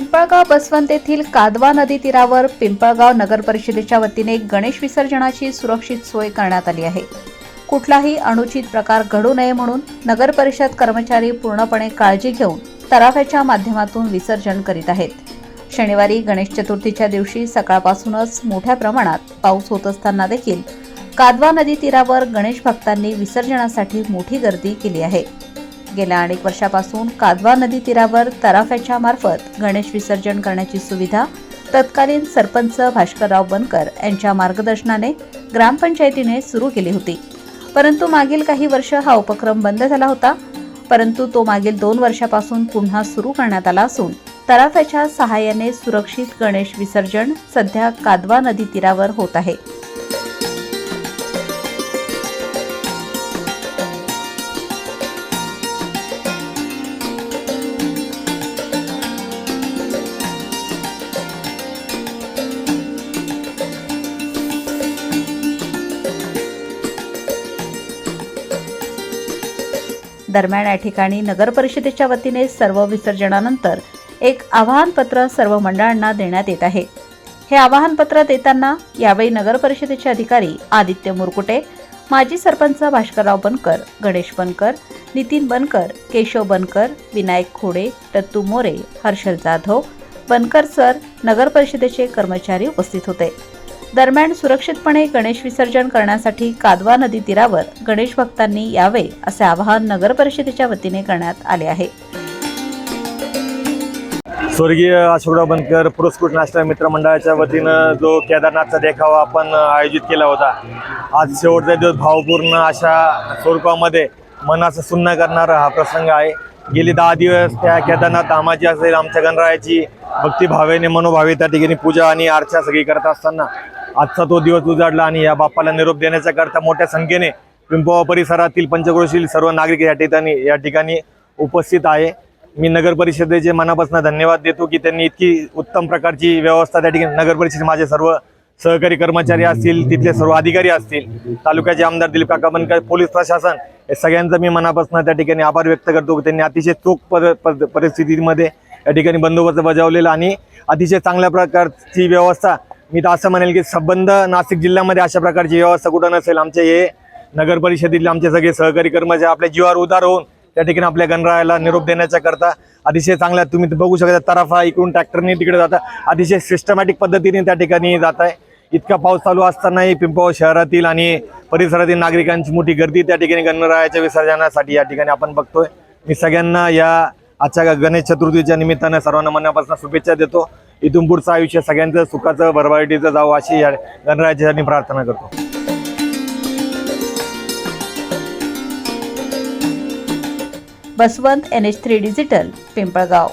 पिंपळगाव बसवंत येथील कादवा नदी तीरावर पिंपळगाव नगर परिषदेच्या वतीने गणेश विसर्जनाची सुरक्षित सोय करण्यात आली आहे. कुठलाही अनुचित प्रकार घडू नये म्हणून नगर परिषद कर्मचारी पूर्णपणे काळजी घेऊन तराफ्याच्या माध्यमातून विसर्जन करीत आहेत. शनिवारी गणेश चतुर्थीच्या दिवशी सकाळपासूनच मोठ्या प्रमाणात पाऊस होत असताना देखील कादवा नदी तीरावर गणेश भक्तांनी विसर्जनासाठी मोठी गर्दी केली आहे. गेल्या अनेक वर्षापासून कादवा नदी तीरावर तराफ्याच्या मार्फत गणेश विसर्जन करण्याची सुविधा तत्कालीन सरपंच भास्करराव बनकर यांच्या मार्गदर्शनाने ग्रामपंचायतीने सुरू केली होती. परंतु मागील काही वर्ष हा उपक्रम बंद झाला होता. परंतु तो मागील दोन वर्षापासून पुन्हा सुरू करण्यात आला असून तराफ्याच्या सहाय्याने सुरक्षित गणेश विसर्जन सध्या कादवा नदी तीरावर होत आहे. दरम्यान या ठिकाणी नगरपरिषदेच्या वतीने सर्व विसर्जनानंतर एक आवाहनपत्र सर्व मंडळांना देण्यात येत आहे. हे आवाहनपत्र देताना यावेळी नगरपरिषदेचे अधिकारी आदित्य मुरकुटे माजी सरपंच भास्करराव बनकर गणेश बनकर नितीन बनकर केशव बनकर विनायक खोडे दत्तू मोरे हर्षल जाधव बनकर सर नगरपरिषदेचे कर्मचारी उपस्थित होते. दरम्यान सुरक्षितपणे गणेश विसर्जन करण्यासाठी कादवा नदी तीरावर गणेश भक्तांनी यावे असे आवाहन नगर परिषदेच्या वतीने करण्यात आले आहे. स्वर्गीय अशोकराव बनकर पुरस्कृत नाश्ता मित्र मंडळाच्या वतीनं जो केदारनाथचा देखावा आपण आयोजित केला होता आज शेवटचा दिवस भावपूर्ण अशा स्वरूपामध्ये मनाचं सुन्न करणारा हा प्रसंग आहे. गेली दहा दिवस त्या केदारनाथ धामाची असेल आमच्या गणरायाची भक्तिभावेने मनोभावे त्या ठिकाणी पूजा आणि अर्चा सगळी करत असताना आजचा तो दिवस उजाडला आणि या बाप्पाला निरोप देण्याच्या करता मोठ्या संख्येने पिंपवा परिसरातील पंचक्रोशील सर्व नागरिक या ठिकाणी या ठिकाणी उपस्थित आहे. मी नगर परिषदेचे मनापासून धन्यवाद देतो की त्यांनी इतकी उत्तम प्रकारची व्यवस्था त्या ठिकाणी नगर परिषद माझे सर्व सहकारी कर्मचारी असतील तिथले सर्व अधिकारी असतील तालुक्याचे आमदार दिलीप काका बनकर पोलीस प्रशासन हे सगळ्यांचा मी मनापासून त्या ठिकाणी आभार व्यक्त करतो. की त्यांनी अतिशय चोख परिस्थितीमध्ये या ठिकाणी बंदोबस्त बजावलेला आणि अतिशय चांगल्या प्रकारची व्यवस्था मी तर असं म्हणेल की संबंध नाशिक जिल्ह्यामध्ये अशा प्रकारची व्यवस्था कुठं नसेल. आमचे हे नगर परिषदेतले आमचे सगळे सहकारी कर्मचारी आपल्या जीवावर उदार होऊन त्या ठिकाणी आपल्या गणरायाला निरोप देण्याच्या करता अतिशय चांगल्या तुम्ही बघू शकता तराफा इकडून ट्रॅक्टरने तिकडे जाता. अतिशय सिस्टमॅटिक पद्धतीने त्या ठिकाणी जात आहे इतका पाऊस चालू असतानाही पिंपळ शहरातील आणि परिसरातील नागरिकांची मोठी गर्दी त्या ठिकाणी गणरायाच्या विसर्जनासाठी या ठिकाणी आपण बघतोय. मी सगळ्यांना या आजच्या गणेश चतुर्थीच्या निमित्तानं सर्वांना मनापासून शुभेच्छा देतो. इथून पुढचं आयुष्य सगळ्यांचं सुखाचं भरभराटीचं जावं अशी या गणरायाच्या प्रार्थना करतो. Baswant N H three digital Pimpalgaon.